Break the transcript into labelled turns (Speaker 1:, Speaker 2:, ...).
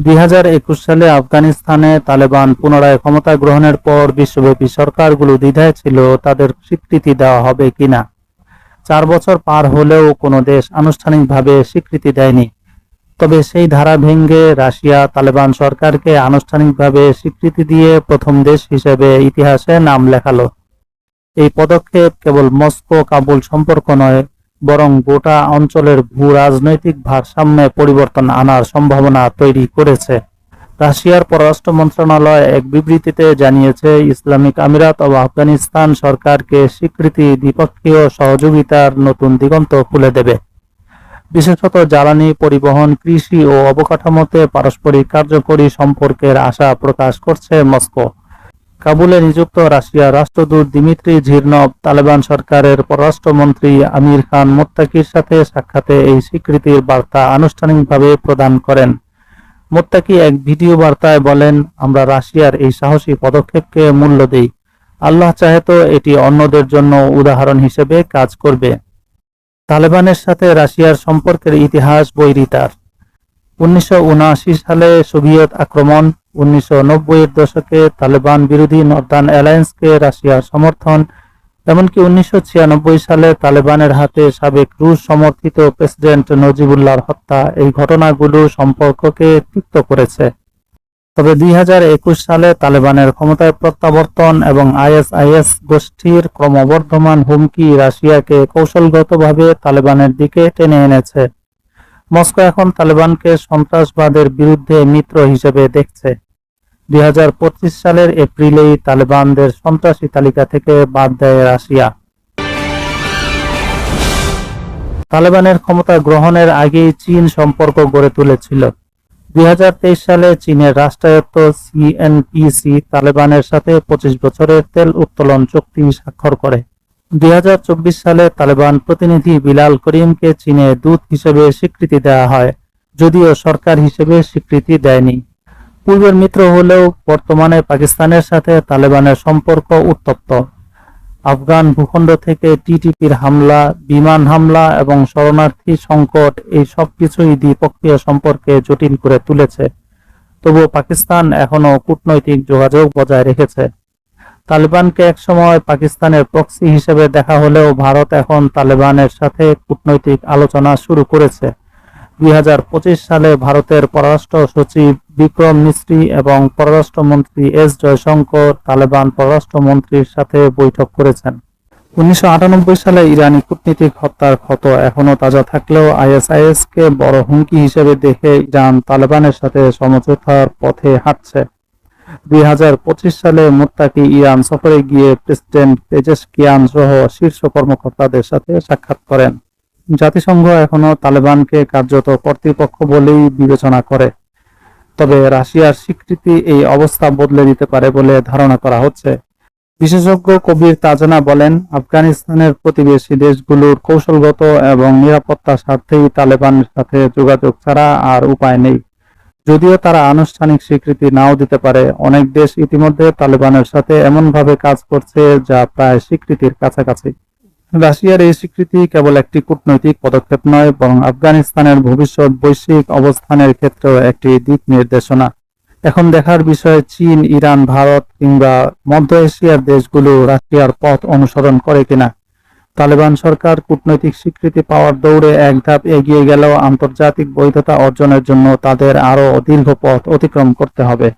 Speaker 1: দুই সালে আফগানিস্তানে তালেবান পুনরায় ক্ষমতা গ্রহণের পর বিশ্বব্যাপী সরকারগুলো দ্বিধায় ছিল তাদের স্বীকৃতি দেওয়া হবে কিনা। চার বছর পার হলেও কোনো দেশ আনুষ্ঠানিকভাবে স্বীকৃতি দেয়নি। তবে সেই ধারা ভেঙে রাশিয়া তালেবান সরকারকে আনুষ্ঠানিকভাবে স্বীকৃতি দিয়ে প্রথম দেশ হিসেবে ইতিহাসে নাম লেখালো। এই পদক্ষেপ কেবল মস্কো কাবুল সম্পর্ক নয় বরং গোটা অঞ্চলের ভূ রাজনৈতিক ভারসাম্যে পরিবর্তন আনার সম্ভাবনা তৈরি করেছে। রাশিয়ার পররাষ্ট্র মন্ত্রণালয় এক বিবৃতিতে জানিয়েছে, ইসলামিক আমিরাত ও আফগানিস্তান সরকারকে স্বীকৃতি দ্বিপক্ষীয় সহযোগিতার নতুন দিগন্ত খুলে দেবে। বিশেষত জ্বালানি পরিবহন, কৃষি ও অবকাঠামোতে পারস্পরিক কার্যকরী সম্পর্কের আশা প্রকাশ করছে মস্কো। কাবুলে নিযুক্ত রাশিয়ার রাষ্ট্রদূত দিমিত্রি ঝিরনভ তালেবান সরকারের পররাষ্ট্রমন্ত্রী আমির খান মোত্তাকির সাথে সাক্ষাতে এই স্বীকৃতির বার্তা আনুষ্ঠানিকভাবে প্রদান করেন। মোত্তাকি এক ভিডিও বার্তায় বলেন, আমরা রাশিয়ার এই সাহসী পদক্ষেপকে মূল্য দিই। আল্লাহ চাহে তো এটি অন্যদের জন্য উদাহরণ হিসেবে কাজ করবে। তালেবানের সাথে রাশিয়ার সম্পর্কের ইতিহাস বৈরিতার। উনিশশো উনআশি সালে সোভিয়েত আক্রমণ, উনিশশো এর দশকে তালেবান বিরোধী নর্দার্ন অ্যালায়েন্সকে রাশিয়ার সমর্থন, এমনকি উনিশশো ছিয়ানব্বই সালে তালেবানের হাতে সাবেক রুশ সমর্থিত প্রেসিডেন্ট নজিবুল্লাহর হত্যা এই ঘটনাগুলো সম্পর্ককে তিক্ত করেছে। তবে দুই হাজার একুশ সালে তালেবানের ক্ষমতায় প্রত্যাবর্তন এবং আইএসআইএস গোষ্ঠীর ক্রমবর্ধমান হুমকি রাশিয়াকে কৌশলগতভাবে তালেবানের দিকে টেনে এনেছে। মস্কো এখন তালেবানকে সন্ত্রাসবাদের বিরুদ্ধে মিত্র হিসেবে দেখছে। দুই হাজার পঁচিশ সালের এপ্রিলেই তালেবানদের সন্ত্রাসী তালিকা থেকে বাদ দেয় রাশিয়া। তালেবানের ক্ষমতা গ্রহণের আগেই চীন সম্পর্ক গড়ে তুলেছিল। দুই হাজার তেইশ সালে চীনের রাষ্ট্রায়ত্ত সিএনপিসি তালেবানের সাথে পঁচিশ বছরের তেল উত্তোলন চুক্তি স্বাক্ষর করে। দুই হাজার চব্বিশ সালে তালেবান প্রতিনিধি বিলাল করিমকে চীনে দূত হিসেবে স্বীকৃতি দেওয়া হয়, যদিও সরকার হিসেবে স্বীকৃতি দেয়নি। পূর্বের মিত্র হলেও বর্তমানে পাকিস্তানের সাথে তালেবানের সম্পর্ক উত্তপ্ত। আফগান ভূখণ্ড থেকে টিটিপির হামলা, বিমান হামলা এবং শরণার্থী সংকট এই সবকিছুই দ্বিপক্ষীয় সম্পর্কে জটিল করে তুলেছে। তবুও পাকিস্তান এখনও কূটনৈতিক যোগাযোগ বজায় রেখেছে। তালেবানকে একসময় পাকিস্তানের প্রক্সি হিসেবে দেখা হলেও ভারত এখন তালেবানের সাথে কূটনৈতিক আলোচনা শুরু করেছে। দুই হাজার পঁচিশ সালে ভারতের পররাষ্ট্র সচিব বিক্রম মিস্ত্রি এবং পররাষ্ট্রমন্ত্রী এস জয়শঙ্কর তালেবান পররাষ্ট্রমন্ত্রীর সাথে বৈঠক করেছেন। উনিশশো আটানব্বই সালে ইরানি কূটনীতিক হত্যার ক্ষত এখনও তাজা থাকলেও আইএসআইএস কে বড় হুমকি হিসেবে দেখে ইরান তালেবানের সাথে সমঝোতার পথে হাঁটছে। দুই হাজার পঁচিশ সালে মোত্তাকি ইরান সফরে গিয়ে প্রেসিডেন্ট পেজেশকিয়ান সহ শীর্ষ কর্মকর্তাদের সাথে সাক্ষাৎ করেন। জাতিসংঘ এখনও তালেবানকে কার্যত কর্তৃপক্ষ বলেই বিবেচনা করে। তবে রাশিয়ার স্বীকৃতি এই অবস্থা বদলে দিতে পারে বলে ধারণা করা হচ্ছে। বিশেষজ্ঞ কবির তাজনা বলেন, আফগানিস্তানের প্রতিবেশী দেশগুলোর কৌশলগত এবং নিরাপত্তা স্বার্থেই তালেবানের সাথে যোগাযোগ ছাড়া আর উপায় নেই। যদিও তারা আনুষ্ঠানিক স্বীকৃতি নাও দিতে পারে, অনেক দেশ ইতিমধ্যে তালেবানের সাথে এমনভাবে কাজ করছে যা প্রায় স্বীকৃতির কাছাকাছি। রাশিয়ার এই স্বীকৃতি কেবল একটি কূটনৈতিক পদক্ষেপ নয়, বরং আফগানিস্তানের ভবিষ্যৎ বৈশ্বিক অবস্থানের ক্ষেত্রেও একটি দিক নির্দেশনা। এখন দেখার বিষয় চীন, ইরান, ভারত কিংবা মধ্য এশিয়ার দেশগুলো রাশিয়ার পথ অনুসরণ করে কিনা। তালেবান সরকার কূটনৈতিক স্বীকৃতি পাওয়ার দৌড়ে এক ধাপ এগিয়ে গেলেও আন্তর্জাতিক বৈধতা অর্জনের জন্য তাদের আরও দীর্ঘ পথ অতিক্রম করতে হবে।